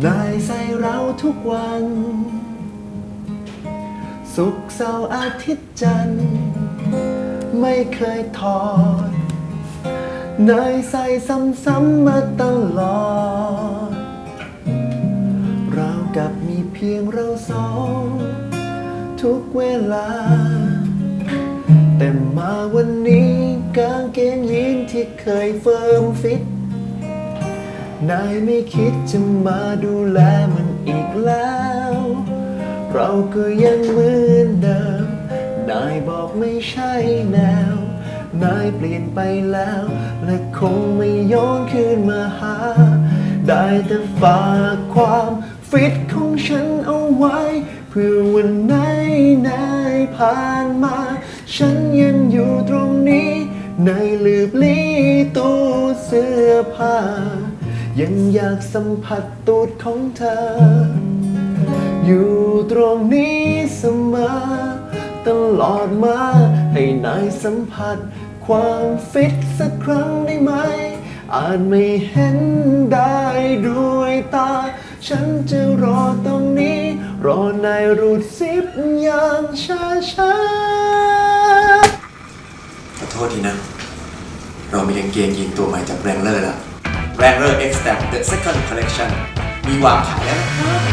ใส่เราทุกวัน สุขเสาร์อาทิตย์จันทร์ไม่เคยถอดเนยใส่ซ้ำๆมาตลอด เรากับมีเพียงเราสอง ทุกเวลา แต่มาวันนี้กางเกงยีนที่เคยเฟิร์มฟิต นายไม่คิดจะมาดูแลมันอีกแล้ว เราก็ยังเหมือนเดิม นายบอกไม่ใช่แนว นายเปลี่ยนไปแล้ว และคงไม่ย้อนคืนมาหา ได้แต่ฝากความฟิตของฉันเอาไว้ เพื่อวันไหนนายผ่านมา ฉันยังอยู่ตรงนี้ ในลืบลีตู้เสื้อผ้า ยังอยากสัมผัสตูดของเธอ อยู่ตรงนี้เสมอ ตลอดมา ให้นายสัมผัส ความฟิตสักครั้งได้ไหม อาจไม่เห็นได้ด้วยตา ฉันจะรอตรงนี้ รอนายรูดซิปอย่างช้าๆ ขอโทษทีนะ เรามีกางเกงยีนตัวใหม่จากแรงเลอร์แล้ว Wrangler X Stamp The Second Collection มีวางขายแล้วนะครับ